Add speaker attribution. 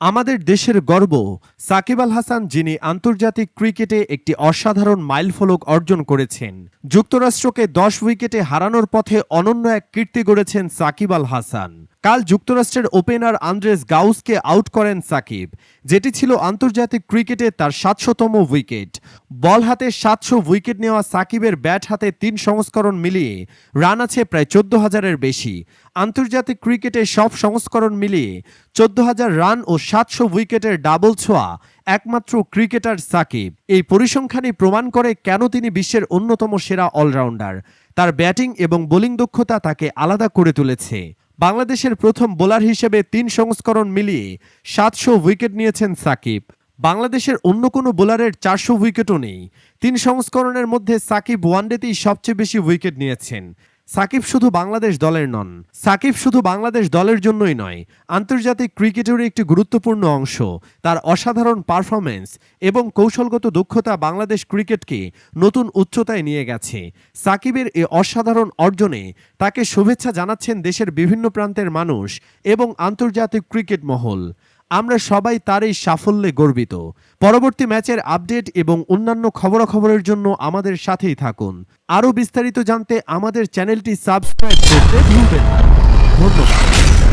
Speaker 1: আমাদের দেশের গর্ব। সাকিব আল হাসান, যিনি আন্তর্জাতিক ক্রিকেটে একটি অসাধারণ মাইলফলক অর্জন করেছেন, যুক্তরাষ্ট্রকে দশ উইকেটে হারানোর পথে অনন্য এক কীর্তি গড়েছেন সাকিব আল হাসান। কাল যুক্তরাষ্ট্রের ওপেনার আন্দ্রেস গাউসকে আউট করেন সাকিব। যেটি ছিল আন্তর্জাতিক ক্রিকেটে তার সাতশোতম উইকেট। বল হাতে সাতশো উইকেট নেওয়া সাকিবের ব্যাট হাতে তিন সংস্করণ মিলিয়ে রান আছে প্রায় চোদ্দ হাজারের বেশি। আন্তর্জাতিক ক্রিকেটে সব সংস্করণ মিলিয়ে চোদ্দ হাজার রান ও সাতশো উইকেটের ডাবল ছোঁয়া একমাত্র ক্রিকেটার সাকিব। এই পরিসংখ্যানই প্রমাণ করে কেন তিনি বিশ্বের অন্যতম সেরা অলরাউন্ডার। তার ব্যাটিং এবং বোলিং দক্ষতা তাকে আলাদা করে তুলেছে। বাংলাদেশের প্রথম বোলার হিসেবে তিন সংস্করণ মিলিয়ে সাতশো উইকেট নিয়েছেন সাকিব। বাংলাদেশের অন্য কোনো বোলারের চারশো উইকেটও নেই। তিন সংস্করণের মধ্যে সাকিব ওয়ানডেতেই সবচেয়ে বেশি উইকেট নিয়েছেন। সাকিব শুধু বাংলাদেশ দলের নন। সাকিব শুধু বাংলাদেশ দলের জন্যই নয়, আন্তর্জাতিক ক্রিকেটের একটি গুরুত্বপূর্ণ অংশ। তার অসাধারণ পারফরমেন্স এবং কৌশলগত দক্ষতা বাংলাদেশ ক্রিকেটকে নতুন উচ্চতায় নিয়ে গেছে। সাকিবের এ অসাধারণ অর্জনে তাকে শুভেচ্ছা জানাচ্ছেন দেশের বিভিন্ন প্রান্তের মানুষ এবং আন্তর্জাতিক ক্রিকেট মহল। আমরা সবাই তার এই সাফল্যে গর্বিত। পরবর্তী ম্যাচের আপডেট এবং অন্যান্য খবরাখবরের জন্য আমাদের সাথেই থাকুন। আরও বিস্তারিত জানতে আমাদের চ্যানেলটি সাবস্ক্রাইব করতে ভুলবেন ধন্যবাদ।